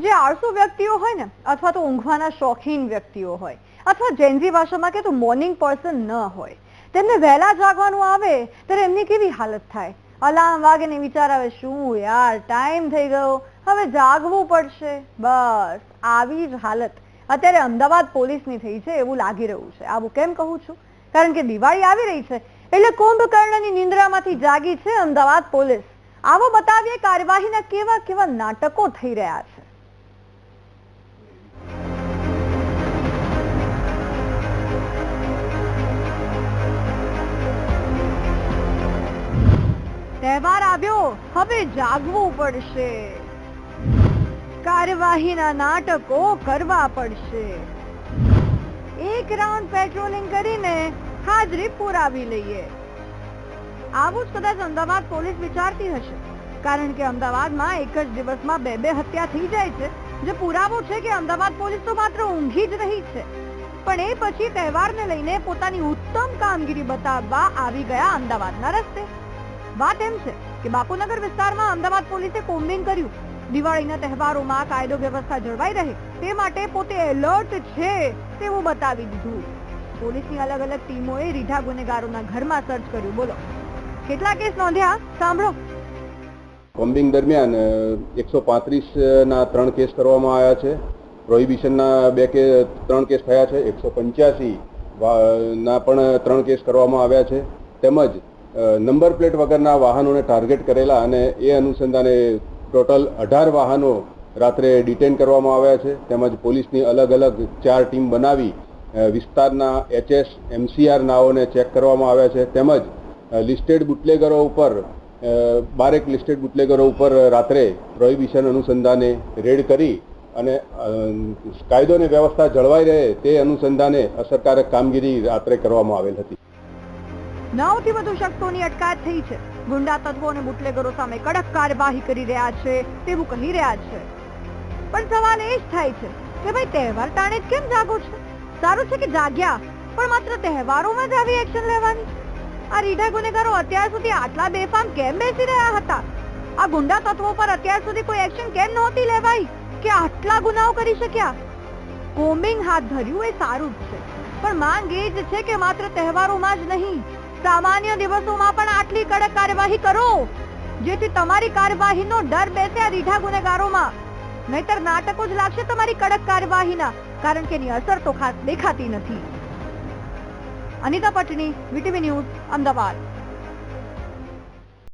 જે આળસુ વ્યક્તિઓ હોય ને, અથવા તો ઊંઘવાના શોખીન વ્યક્તિઓ હોય, અથવા જેન્ઝી ભાષામાં કે તો મોર્નિંગ પર્સન ન હોય, તેમને વહેલા જાગવાનું આવે, ત્યારે એમની કેવી હાલત થાય? અલાર્મ વાગે વિચાર આવે, શું યાર ટાઈમ થઈ ગયો, હવે જાગવું પડશે. બસ, આવી જ હાલત. અત્યારે અમદાવાદ પોલીસની થઈ છે, એવું લાગી રહ્યું છે. આવું કેમ કહું છું? કારણ કે દિવાળી આવી રહી છે, એટલે કુંભકર્ણની નિંદ્રામાંથી જાગી છે અમદાવાદ પોલીસ. આવો બતાવીએ કાર્યવાહીના કેવા કેવા નાટકો થઈ રહ્યા છે. તહેવાર આવ્યો, હવે જાગવું પડશે. કાર્યવાહીના નાટકો કરવા પડશે. એક રાઉન્ડ પેટ્રોલિંગ કરીને હાજરી પુરાવી લઈએ. આવું જ કદાચ અમદાવાદ પોલીસ વિચારતી હશે, કારણ કે અમદાવાદમાં એક જ દિવસમાં બે બે હત્યા થઈ જાય છે. જે પુરાવો છે કે અમદાવાદ પોલીસ તો માત્ર ઊંઘી જ રહી છે. પણ એ પછી તહેવારને લઈને પોતાની ઉત્તમ કામગીરી બતાવવા આવી ગયા અમદાવાદના રસ્તે. વાત એમ છે કે બાપુનગર વિસ્તારમાં અમદાવાદ પોલીસે કોમ્બિંગ કર્યું. દિવાળીના તહેવારોમાં કાયદો વ્યવસ્થા જળવાઈ રહે તે માટે પોતે એલર્ટ છે તેવું બતાવી દીધું. પોલીસની અલગ અલગ ટીમોએ રીઢા ગુનેગારોના ઘરમાં સર્ચ કર્યું. બોલો, કેટલા કેસ નોંધ્યા? સાંભળો. કોમ્બિંગ દરમિયાન એકસો પાંત્રીસના ત્રણ કેસ કરવામાં આવ્યા છે. પ્રોહિબિશનના બે કે, ત્રણ કેસ થયા છે. એકસો પંચ્યાસી ના પણ ત્રણ કેસ કરવામાં આવ્યા છે. તેમજ નંબર પ્લેટ વગરના વાહનોને ટાર્ગેટ કરેલા અને એ અનુસંધાને ટોટલ અઢાર વાહનો રાત્રે ડિટેન કરવામાં આવ્યા છે. તેમજ પોલીસની અલગ અલગ ચાર ટીમ બનાવી વિસ્તારના એચએસ, એમસીઆર નાઓને ચેક કરવામાં આવ્યા છે. તેમજ લિસ્ટેડ બુટલેગરો ઉપર બારેક લિસ્ટેડ બુટલેગરો ઉપર રાત્રે પ્રોહિબિશન અનુસંધાને રેડ કરી અને કાયદો અને વ્યવસ્થા જળવાઈ રહે તે અનુસંધાને અસરકારક કામગીરી રાત્રે કરવામાં આવેલ હતી. નવથી વધુ શખ્સોની અટકાયત થઈ છે. ગુંડા તત્વો અને બુટલેગરો સામે કડક કાર્યવાહી કરી રહ્યા છે તેવું કહી રહ્યા છે. પણ સવાલ એ જ થાય છે કે ભાઈ, તહેવાર ટાણે જ કેમ જાગો છો? સારું છે કે જાગ્યા, પણ માત્ર તહેવારોમાં જ આવી એક્શન લેવાની? આ રીઢા ગુનેગારો અત્યાર સુધી આટલા બેફામ કેમ બેસી રહ્યા હતા? આ ગુંડા તત્વો પર અત્યાર સુધી કોઈ એક્શન કેમ નહોતી લેવાઈ કે આટલા ગુનાઓ કરી શક્યા? કોમ્બિંગ હાથ ધર્યું એ સારું જ છે, પણ માંગ એ જ છે કે માત્ર તહેવારોમાં જ નહીં સામાન્ય દિવસોમાં પણ આટલી કડક કાર્યવાહી કરો. જેથી તમારી કાર્યવાહીનો ડર બેસે આ રીઢા ગુનેગારોમાં. નહીતર નાટકો જ લાગશે તમારી કડક કાર્યવાહીના, કારણ કે એની અસર તો ખાસ દેખાતી નથી. Anita Patni VTV news, Ahmedabad.